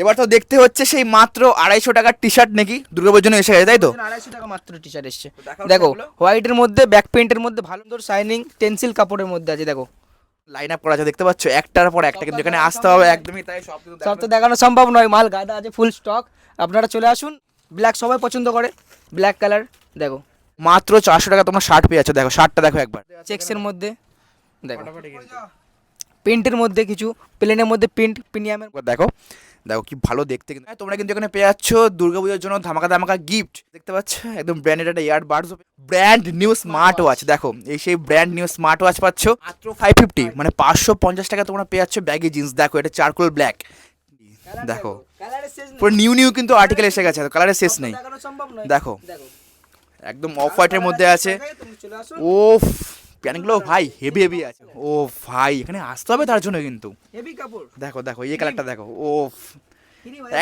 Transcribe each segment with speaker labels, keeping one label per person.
Speaker 1: এবার তো দেখতে হচ্ছে সেই মাত্র আড়াইশো টাকার টি শার্ট নাকি দুর্গাপুজোর জন্য এসে গেছে তাই তো?
Speaker 2: আড়াইশো টাকা মাত্র টি শার্ট এসছে দেখো। হোয়াইটের মধ্যে ব্যাক পেন্টের মধ্যে ভালো সুন্দর শাইনিং টেন্সিল কাপড়ের মধ্যে আছে দেখো।
Speaker 1: লাইন আপ করা আছে দেখতে পাচ্ছ? একটার পর একটা কিন্তু এখানে আসতে হবে একদমই তাই সব
Speaker 2: তো দেখানো। সম্ভব নয় মাল গাদা আছে ফুল স্টক আপনারা চলে আসুন ব্ল্যাক সবাই পছন্দ করে ব্ল্যাক কালার দেখো।
Speaker 1: মাত্র চারশো টাকা তোমরা শার্ট পেয়ে যাচ্ছ দেখো শার্টটা দেখো একবার।
Speaker 2: চেক্সের মধ্যে দেখো। প্রিন্টের মধ্যে কিছু প্লেনের মধ্যে প্রিন্ট প্রিমিয়ামের
Speaker 1: দেখো। দেখো কি ভালো দেখতে কিন্তু। হ্যাঁ, তোমরা কিন্তু এখানে পেয়ে যাচ্ছ দুর্গাপুজোর জন্য ধামাকা ধামাকা গিফট দেখতে পাচ্ছ? একদম ব্র্যান্ডেড একটা ear buds brand new smart watch দেখো। এই সেই ব্র্যান্ড নিউ স্মার্ট ওয়াচ পাচ্ছ। মাত্র ফাইভ ফিফটি মানে পাঁচশো পঞ্চাশ টাকা তোমরা পেয়ে যাচ্ছ ব্যাগি জিন্স দেখো এটা চারকোল ব্ল্যাক দেখো। পুরো নিউ নিউ কিন্তু আর্টিকেল এসে গেছে কালারের শেষ নেই। দেখো। একদম অফ হোয়াইটের মধ্যে আছে। ও প্যান্টগুলো ভাই হেভি হেভি আছে। ও ভাই এখানে আসতে হবে তার জন্য কিন্তু।
Speaker 2: হেভি কাপড়।
Speaker 1: দেখো দেখো এই কালারটা দেখো। ও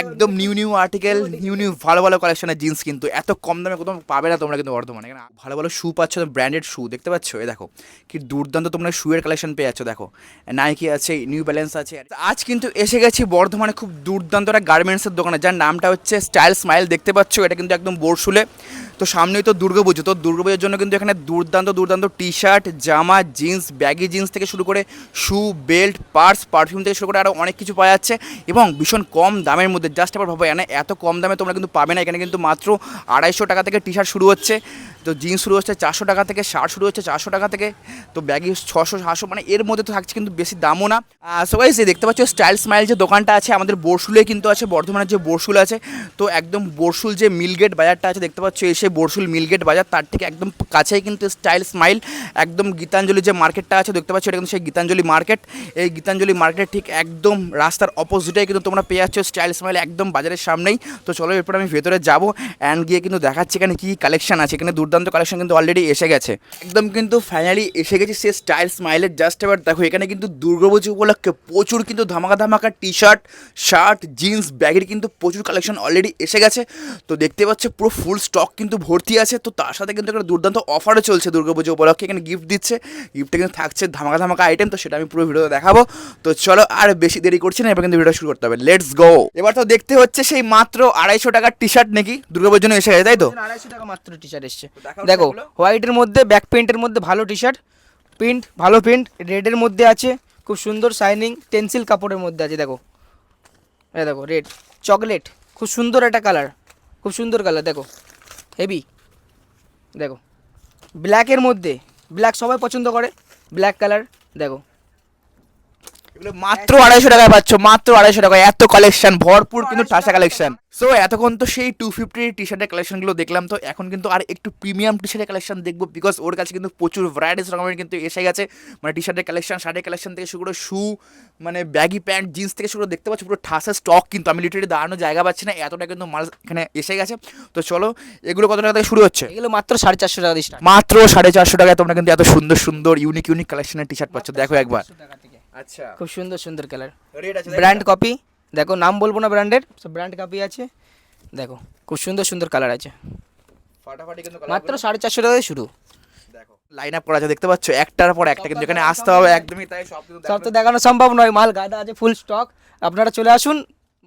Speaker 1: একদম new new article new new ভালো ভালো কালেকশনের জিন্স কিন্তু এত কম দামে কোথাও পাবে না তোমরা কিন্তু বর্ধমানে ভালো ভালো শু পাচ্ছ ব্র্যান্ডেড শু দেখতে পাচ্ছ? এই দেখো কি দুর্দান্ত তোমরা শুয়ের কালেকশন পেয়ে যাচ্ছ দেখো। নাইকি আছে নিউ ব্যালেন্স আছে। আজ কিন্তু এসে গেছি বর্ধমানে খুব দুর্দান্ত একটা গার্মেন্টসের দোকানে যার নামটা হচ্ছে স্টাইল স্মাইল দেখতে পাচ্ছ? এটা কিন্তু একদম বোরশুলে। তো সামনেই তো দুর্গাপুজো তো দুর্গাপুজোর জন্য কিন্তু এখানে দুর্দান্ত দুর্দান্ত টি শার্ট জামা জিন্স ব্যাগি জিন্স থেকে শুরু করে শু বেল্ট পার্স পারফিউম থেকে শুরু করে আরও অনেক কিছু পাওয়া যাচ্ছে এবং ভীষণ কম দামের মধ্যে জাস্ট আবার ভাবো এখানে এত কম দামে তোমরা কিন্তু পাবে না। এখানে কিন্তু মাত্র আড়াইশো টাকা থেকে টি শার্ট শুরু হচ্ছে। তো জিন্স শুরু হচ্ছে, চারশো টাকা থেকে শার্ট শুরু হচ্ছে, চারশো টাকা থেকে। তো ব্যাগি ছশো, সাতশো মানে এর মধ্যে তো থাকছে কিন্তু বেশি দামও না। সবাই সে দেখতে পাচ্ছ স্টাইল স্মাইল যে দোকানটা আছে, আমাদের বরশুলে কিন্তু আছে, বর্ধমানের যে বরশুল আছে, তো একদম বরশুল যে মিলগেট বাজারটা আছে, দেখতে পাচ্ছ এসে বরশুল মিলগেট বাজার, তার থেকে একদম কাছেই কিন্তু স্টাইল স্মাইল একদম গীতাঞ্জলি যে মার্কেটটা আছে, দেখতে পাচ্ছ, এটা কিন্তু সেই গীতাঞ্জলি মার্কেট এই গীতাঞ্জলি মার্কেটের ঠিক একদম রাস্তার অপোজিটে কিন্তু তোমরা পেয়ে যাচ্ছ স্টাইল স্মাইল একদম বাজারের সামনেই। তো চলো এরপর আমি ভেতরে যাব অ্যান্ড গিয়ে কিন্তু দেখাচ্ছি এখানে কী কালেকশন আছে। এখানে দুর্দান্ত কালেকশন কিন্তু অলরেডি এসে গেছে। একদম কিন্তু ফাইনালি এসে গেছে সে স্টাইল স্মাইলের জাস্ট এবার দেখো, এখানে কিন্তু দুর্গাপুজো উপলক্ষে প্রচুর কিন্তু ধামাকা ধামাকা টি শার্ট শার্ট জিন্স ব্যাগের কিন্তু প্রচুর কালেকশন অলরেডি এসে গেছে। তো দেখতে পাচ্ছ পুরো ফুল স্টক কিন্তু ভর্তি আছে। তো তার সাথে কিন্তু একটা দুর্দান্ত অফারও চলছে দুর্গাপুজো উপলক্ষে। এখানে গিফট দিচ্ছে। গিফটে কিন্তু থাকছে ধামাকা ধামাকা আইটেম তো সেটা আমি পুরো ভিডিওতে দেখাবো। তো চলো আর বেশি দেরি করছি না, এবার কিন্তু ভিডিও শুরু করতে হবে। লেটস গো এবার তো দেখতে হচ্ছে সেই মাত্র আড়াইশো টাকার টি শার্ট নাকি দুর্গাপুজোর জন্য এসে গেছে তাই তো?
Speaker 2: আড়াইশো টাকা মাত্র টি শার্ট এসছে দেখো হোয়াইটের মধ্যে ব্যাক পেন্টের মধ্যে ভালো টি শার্ট প্রিন্ট ভালো প্রিন্ট রেডের মধ্যে আছে খুব সুন্দর শাইনিং টেন্সিল কাপড়ের মধ্যে আছে দেখো। এই দেখো রেড চকলেট খুব সুন্দর একটা কালার খুব সুন্দর কালার দেখো। হেভি দেখো। ব্ল্যাকের মধ্যে ব্ল্যাক সবাই পছন্দ করে ব্ল্যাক কালার দেখো।
Speaker 1: এগুলো মাত্র আড়াইশো টাকায় পাচ্ছ মাত্র আড়াইশো টাকায়। এত কালেকশন ভরপুর কিন্তু ঠাসা কালেকশন সো এতক্ষণ তো সেই টু ফিফটির টি শার্টের কালেকশনগুলো দেখলাম তো এখন কিন্তু আর একটু প্রিমিয়াম টি শার্টের কালেকশন দেখব বিকজ ওর কাছে কিন্তু প্রচুর ভ্যারাইটিস রকমের কিন্তু এসে গেছে। মানে টি শার্টের কালেকশন শার্টের কালেকশন থেকে শুরু করে শু মানে ব্যাগি প্যান্ট জিন্স থেকে শুরু করে দেখতে পাচ্ছ পুরো ঠাসা স্টক কিন্তু। আমি লিটারি দাঁড়ানোর জায়গা পাচ্ছি না এতটা কিন্তু মাল এখানে এসে গেছে। তো চলো এগুলো কত টাকা থেকে শুরু হচ্ছে?
Speaker 2: এগুলো মাত্র সাড়ে চারশো টাকা
Speaker 1: মাত্র সাড়ে চারশো টাকায় তোমরা কিন্তু এত সুন্দর সুন্দর ইউনিক ইউনিক কালেকশনের টি শার্ট পাচ্ছ। দেখো একবার।
Speaker 2: 400 টাকা থেকে।
Speaker 1: আচ্ছা।
Speaker 2: খুব সুন্দর সুন্দর কালার
Speaker 1: রেড আছে
Speaker 2: ব্র্যান্ড কপি দেখো নাম বলব না ব্র্যান্ডের সব ব্র্যান্ড কপি আছে। দেখো খুব সুন্দর সুন্দর কালার আছে।
Speaker 1: ফাটাফাটি কিন্তু
Speaker 2: মাত্র সাড়ে চারশো টাকা দিয়ে শুরু।
Speaker 1: দেখো। লাইন আপ করা আছে দেখতে পাচ্ছ? একটার পর একটা কিন্তু এখানে আসতে হবে একদমই তাই সব
Speaker 2: তো দেখানো সম্ভব নয়। মাল গাদা আছে ফুল স্টক আপনারা চলে আসুন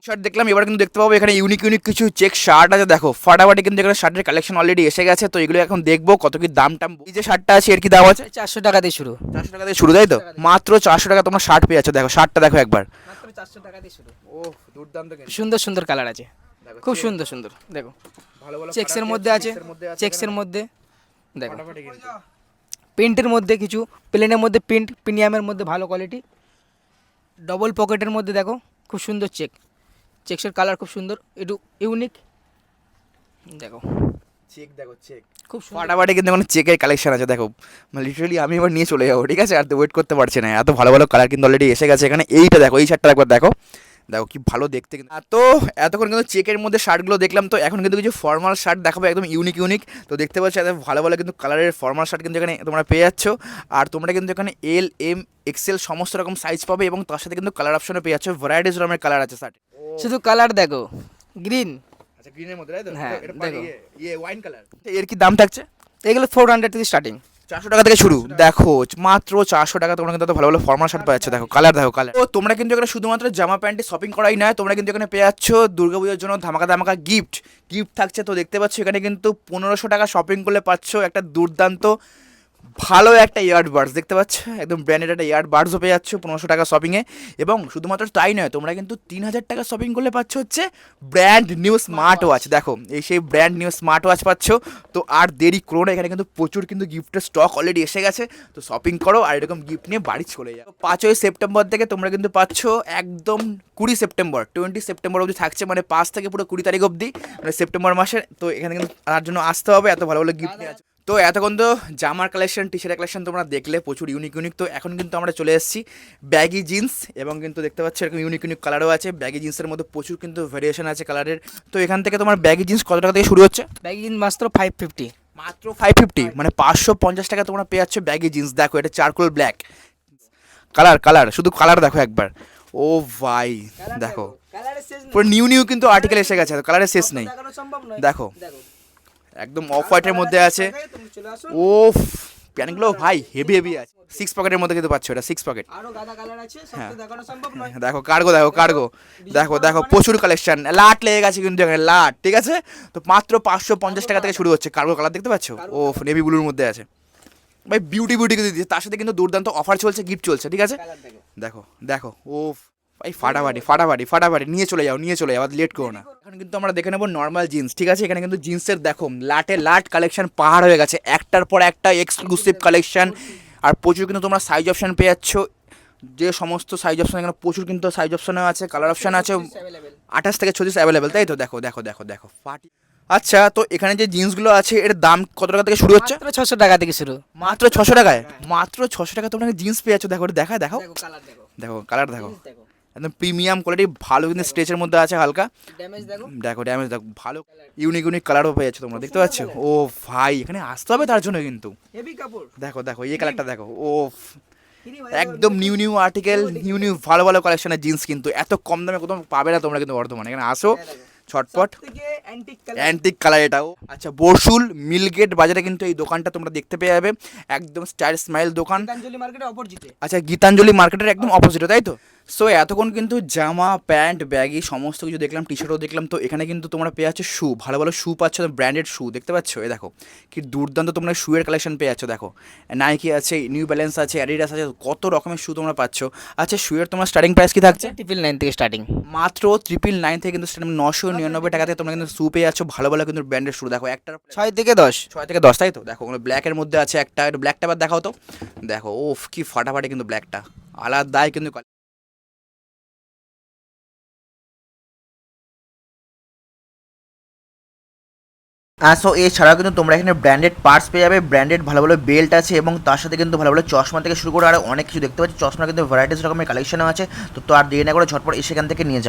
Speaker 1: শার্ট দেখলাম এবার কিন্তু দেখতে পাবো এখানে ইউনিক ইউনিক কিছু চেক শার্ট আছে। দেখো ফাটাফাটি কিন্তু এখানে শার্টের কালেকশন অলরেডি এসে গেছে তো এগুলো এখন দেখব কত কি দাম টাম। এই যে শার্টটা আছে এর কি দাম আছে?
Speaker 2: চারশো টাকা দিয়ে শুরু।
Speaker 1: চারশো টাকা দিয়ে শুরু তাই তো? মাত্র চারশো টাকা তোমরা শার্ট পেয়ে যাচ্ছ। দেখো শার্টটা দেখো একবার।
Speaker 2: মাত্র চারশো টাকা দিয়ে শুরু।
Speaker 1: ও দুর্দান্ত
Speaker 2: সুন্দর সুন্দর কালার আছে। খুব সুন্দর সুন্দর। দেখো।
Speaker 1: ভালো ভালো
Speaker 2: চেক্সের মধ্যে আছে। চেক্সের মধ্যে দেখো। প্রিন্টের মধ্যে কিছু প্লেনের মধ্যে প্রিন্ট প্রিমিয়ামের মধ্যে ভালো কোয়ালিটি ডবল পকেটের মধ্যে দেখো খুব সুন্দর চেক চেক্সের কালার খুব সুন্দর একটু ইউনিক দেখো।
Speaker 1: চেক দেখো চেক
Speaker 2: খুব
Speaker 1: ফাটাফাটি কিন্তু মানে চেকের কালেকশন আছে দেখো। মানে লিটারালি আমি এবার নিয়ে চলে যাব ঠিক আছে? আর তো ওয়েট করতে পারছি না এত ভালো ভালো কালার কিন্তু অলরেডি এসে গেছে এখানে। এইটা দেখো এই শার্টটা একবার দেখো। দেখো কি ভালো দেখতে তো এতক্ষণ কিন্তু চেকের মধ্যে শার্টগুলো দেখলাম তো এখন কিন্তু কিছু ফর্মাল শার্ট দেখাবো একদম ইউনিক ইউনিক তো দেখতে পাচ্ছ এত ভালো ভালো কিন্তু কালারের ফর্মাল শার্ট কিন্তু এখানে তোমরা পেয়ে যাচ্ছ। আর তোমরা কিন্তু এখানে এল এম এক্সেল সমস্ত রকম সাইজ পাবে এবং তার সাথে কিন্তু কালার অপশনও পেয়ে যাচ্ছ। ভ্যারাইটিস রকমের কালার আছে শার্ট।
Speaker 2: শুধু কালার দেখো গ্রিন
Speaker 1: আচ্ছা গ্রিনের মধ্যে
Speaker 2: হ্যাঁ, দেখো।
Speaker 1: ইয়ে ওয়াইন কালারের কি দাম থাকছে?
Speaker 2: এগুলো ফোর হান্ড্রেড থেকে স্টার্টিং
Speaker 1: চারশো টাকা থেকে শুরু। দেখো, মাত্র চারশো টাকা তোমরা কিন্তু ভালো ভালো ফর্মাল শার্ট পাচ্ছ। দেখো কালার দেখো কালার ও তোমরা কিন্তু এখানে শুধুমাত্র জামা প্যান্টে শপিং করাই নয়, তোমরা কিন্তু এখানে পেয়ে যাচ্ছ দুর্গাপুজোর জন্য ধামাকা ধামাকা গিফট গিফট থাকছে, তো দেখতে পাচ্ছ এখানে কিন্তু পনেরোশো টাকা শপিং করলে পাচ্ছ একটা দুর্দান্ত ভালো একটা ইয়ার্ড ইয়ারবাডস দেখতে পাচ্ছ? একদম ব্র্যান্ডেড একটা ইয়ার্ড ইয়ারবাডসও পেয়ে যাচ্ছ, পনেরোশো টাকা শপিংয়ে এবং শুধুমাত্র তাই নয়, তোমরা কিন্তু তিন হাজার টাকা শপিং করলে পাচ্ছ হচ্ছে ব্র্যান্ড নিউ স্মার্ট ওয়াচ দেখো, এই সেই ব্র্যান্ড নিউ স্মার্ট ওয়াচ পাচ্ছ। তো আর দেরি করো না, এখানে কিন্তু প্রচুর কিন্তু গিফটের স্টক অলরেডি এসে গেছে। তো শপিং করো আর এরকম গিফট নিয়ে বাড়ি চলে যাও। পাঁচই সেপ্টেম্বর থেকে তোমরা কিন্তু পাচ্ছ একদম কুড়ি সেপ্টেম্বর টোয়েন্টি সেপ্টেম্বর অবধি থাকছে মানে পাঁচ থেকে পুরো কুড়ি তারিখ অবধি মানে সেপ্টেম্বর মাসে তো এখানে কিন্তু তার জন্য আসতে হবে, এত ভালো ভালো গিফট নিয়ে আছে তো এতক্ষণ তো জামার কালেকশন টি শার্টের কালেকশন তোমরা দেখলে প্রচুর ইউনিক ইউনিক তো এখন কিন্তু আমরা চলে এসেছি ব্যাগি জিন্স এবং কিন্তু দেখতে পাচ্ছি এরকম ইউনিক ইউনিক কালারও আছে। ব্যাগি জিন্সের মধ্যে প্রচুর কিন্তু ভেরিয়েশন আছে কালারের তো এখান থেকে তোমার ব্যাগি জিন্স কত টাকা থেকে শুরু হচ্ছে?
Speaker 2: ব্যাগি জিন্স মাত্র ফাইভ ফিফটি
Speaker 1: মাত্র ফাইভ ফিফটি মানে পাঁচশো পঞ্চাশ টাকা তোমরা পেয়ে যাচ্ছ ব্যাগি জিন্স দেখো এটা চারকোল ব্ল্যাক কালার কালার শুধু কালার দেখো একবার। ও ভাই দেখো। পুরো নিউ নিউ কিন্তু আর্টিকেল এসে গেছে কালারের শেষ নেই। দেখো। একদম অফ হোয়াইটের মধ্যে আছে। ও প্যান্টগুলো ভাই হেভি হেভি আছে। সিক্স পকেটের মধ্যে কিন্তু পাচ্ছ এটা সিক্স পকেট
Speaker 2: আরও গাদা কালার আছে সব
Speaker 1: হ্যাঁ।
Speaker 2: দেখানো সম্ভব নয়।
Speaker 1: দেখো কার্গো দেখো কার্গো দেখো দেখো প্রচুর কালেকশন লাট লেগে গেছে কিন্তু এখানে লাট ঠিক আছে? তো মাত্র পাঁচশো পঞ্চাশ টাকা থেকে শুরু হচ্ছে কার্গো কালার দেখতে পাচ্ছ? ও নেভি ব্লুর মধ্যে আছে। ভাই বিউটি বিউটি কিন্তু দিচ্ছে। তার সাথে কিন্তু দুর্দান্ত অফার চলছে গিফট চলছে ঠিক আছে?
Speaker 2: দেখো।
Speaker 1: দেখো দেখো ও ভাই ফাটাফাটি ফাটাফাটি ফাটাফাটি নিয়ে চলে যাও নিয়ে চলে যাও আর লেট করো না। এখন কিন্তু আমরা দেখে নেব নর্মাল জিন্স ঠিক আছে? এখানে কিন্তু জিন্সের দেখো লাটে লাট কালেকশন পাহাড় হয়ে গেছে। একটার পর একটা এক্সক্লুসিভ কালেকশন আর প্রচুর কিন্তু তোমরা সাইজ অপশান পেয়ে যাচ্ছ। যে সমস্ত সাইজ অপশান এখানে প্রচুর কিন্তু সাইজ অপশানও আছে কালার অপশান আছে। আঠাশ থেকে ছত্রিশ অ্যাভেলেবেল তাই তো? দেখো দেখো দেখো দেখো ফাটি। আচ্ছা তো এখানে যে জিন্সগুলো আছে এর দাম কত টাকা থেকে শুরু হচ্ছে?
Speaker 2: মাত্র ছশো টাকা থেকে শুরু।
Speaker 1: মাত্র ছশো টাকায়? মাত্র ছশো টাকা তোমরা জিন্স পেয়ে যাচ্ছ। দেখো দেখা দেখো
Speaker 2: দেখো। কালার দেখো।
Speaker 1: একদম প্রিমিয়াম কোয়ালিটি ভালো কিন্তু স্ট্রেচের মধ্যে আছে হালকা।
Speaker 2: দেখো।
Speaker 1: দেখো ড্যামেজ দেখো ভালো ইউনিক ইউনিক কালারও পেয়ে যাচ্ছে তোমরা দেখতে পাচ্ছ? ও ভাই এখানে আসতে হবে তার জন্য কিন্তু। দেখো দেখো এই কালারটা দেখো ও একদম new new article new new ভালো ভালো কালেকশনের জিন্স কিন্তু এত কম দামে কোথাও পাবে না তোমরা কিন্তু বর্ধমানে এখানে আসো ছটপট।
Speaker 2: অ্যান্টিক কালার
Speaker 1: এটাও আচ্ছা বসুল মিলগেট বাজারে কিন্তু এই দোকানটা তোমরা দেখতে পেয়ে যাবে। একদম স্টাইল স্মাইল দোকান। আচ্ছা গীতাঞ্জলি মার্কেটের একদম অপোজিটে তাই তো? সো এতক্ষণ কিন্তু জামা প্যান্ট ব্যাগি সমস্ত কিছু দেখলাম টি শার্টও দেখলাম তো এখানে কিন্তু তোমরা পেয়ে যাচ্ছ শু ভালো ভালো শু পাচ্ছ ব্র্যান্ডেড শু দেখতে পাচ্ছ? এই দেখো কি দুর্দান্ত তোমরা শুয়ের কালেকশন পেয়ে যাচ্ছ দেখো। নাইকি আছে নিউ ব্যালেন্স আছে অ্যাডিডাস আছে কত রকমের শু তোমরা পাচ্ছ। আচ্ছা শুয়ের তোমার স্টার্টিং প্রাইস কি থাকছে?
Speaker 2: ট্রিপল নাইন থেকে স্টার্টিং
Speaker 1: মাত্র ট্রিপল নাইন থেকে কিন্তু স্টার্টিং নশো নিরানব্বই টাকা থেকে তোমরা কিন্তু শু পেয়ে যাচ্ছ ভালো ভালো কিন্তু ব্র্যান্ডেড শু দেখো একটা
Speaker 2: ছয় থেকে দশ।
Speaker 1: ছয় থেকে দশ তাই তো? দেখো ব্ল্যাকের মধ্যে আছে একটা একটু ব্ল্যাকটা আবার দেখাও তো। দেখো ওফ কি ফাটাফাটি কিন্তু ব্ল্যাকটা আলাদাই কিন্তু সো এছাড়াও কিন্তু তোমরা এখানে ব্র্যান্ডেড পার্টস পেয়ে যাবে ব্র্যান্ডেড ভালো ভালো বেল্ট আছে এবং তার সাথে কিন্তু ভালো ভালো চশমা থেকে শুরু করে আরও অনেক কিছু দেখতে পাচ্ছি। চশমা কিন্তু ভ্যারাইটিস রকমের কালেকশন আছে তো আর দেরি না করে ঝটপট এসে এখান থেকে নিয়ে যাও।